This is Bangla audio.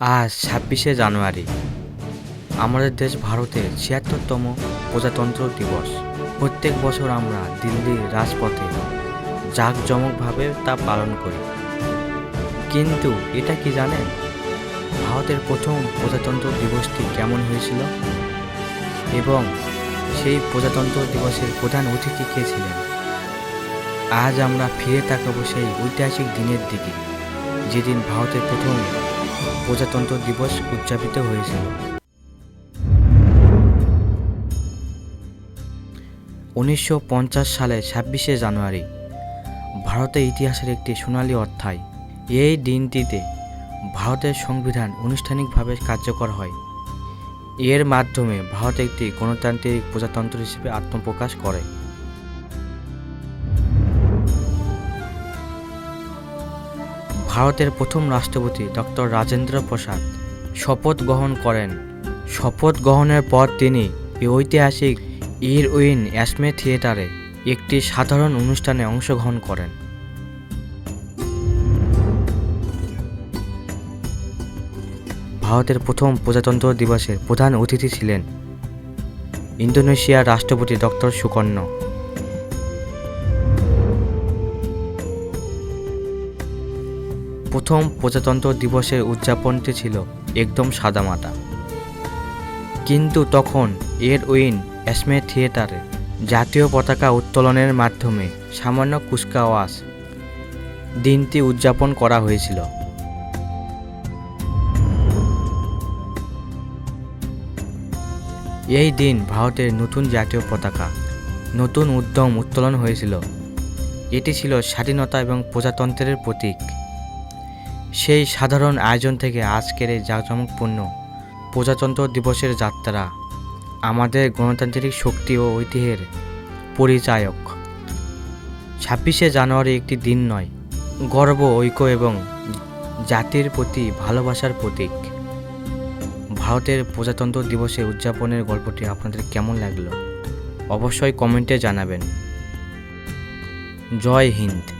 আজ ছাব্বিশে জানুয়ারি। আমাদের দেশ ভারতের ছিয়াত্তরতম প্রজাতন্ত্র দিবস। প্রত্যেক বছর আমরা দিল্লির রাজপথে জাঁকজমকভাবে তা পালন করি। কিন্তু এটা কি জানেন? ভারতের প্রথম প্রজাতন্ত্র দিবসটি কেমন হয়েছিল? এবং সেই প্রজাতন্ত্র দিবসের প্রধান অতিথি কে ছিলেন? আজ আমরা ফিরে তাকাবো সেই ঐতিহাসিক দিনের দিকে, যেদিন ভারতের প্রথম প্রজাতন্ত্র দিবস উদযাপিত হয়েছিল উনিশশো সালে ছাব্বিশে জানুয়ারি, ভারতের ইতিহাসের একটি সোনালী অধ্যায়। এই দিনটিতে ভারতের সংবিধান আনুষ্ঠানিকভাবে কার্যকর হয়। এর মাধ্যমে ভারত একটি গণতান্ত্রিক প্রজাতন্ত্র হিসেবে আত্মপ্রকাশ করে। ভারতের প্রথম রাষ্ট্রপতি ডক্টর রাজেন্দ্র প্রসাদ শপথ গ্রহণ করেন। শপথ গ্রহণের পর তিনি ঐতিহাসিক ইরউইন অ্যাসমে থিয়েটারে একটি সাধারণ অনুষ্ঠানে অংশগ্রহণ করেন। ভারতের প্রথম প্রজাতন্ত্র দিবসের প্রধান অতিথি ছিলেন ইন্দোনেশিয়ার রাষ্ট্রপতি ডক্টর সুকর্ণ প্রথম প্রজাতন্ত্র দিবসের উদযাপনটি ছিল একদম সাদামাটা। কিন্তু তখন এর উইন অ্যাসমে থিয়েটারে জাতীয় পতাকা উত্তোলনের মাধ্যমে সামান্য কুচকাওয়াজ দিনটি উদযাপন করা হয়েছিল। এই দিন ভারতের নতুন জাতীয় পতাকা, নতুন উদ্যম উত্তোলন হয়েছিল। এটি ছিল স্বাধীনতা এবং প্রজাতন্ত্রের প্রতীক। সেই সাধারণ আয়োজন থেকে আজকের এই জাঁকজমকপূর্ণ প্রজাতন্ত্র দিবসের যাত্রা আমাদের গণতান্ত্রিক শক্তি ও ঐতিহ্যের পরিচায়ক। ছাব্বিশে জানুয়ারি একটি দিন নয়, গর্ব, ঐক্য এবং জাতির প্রতি ভালোবাসার প্রতীক। ভারতের প্রজাতন্ত্র দিবসে উদযাপনের গল্পটি আপনাদের কেমন লাগল? অবশ্যই কমেন্টে জানাবেন। জয় হিন্দ।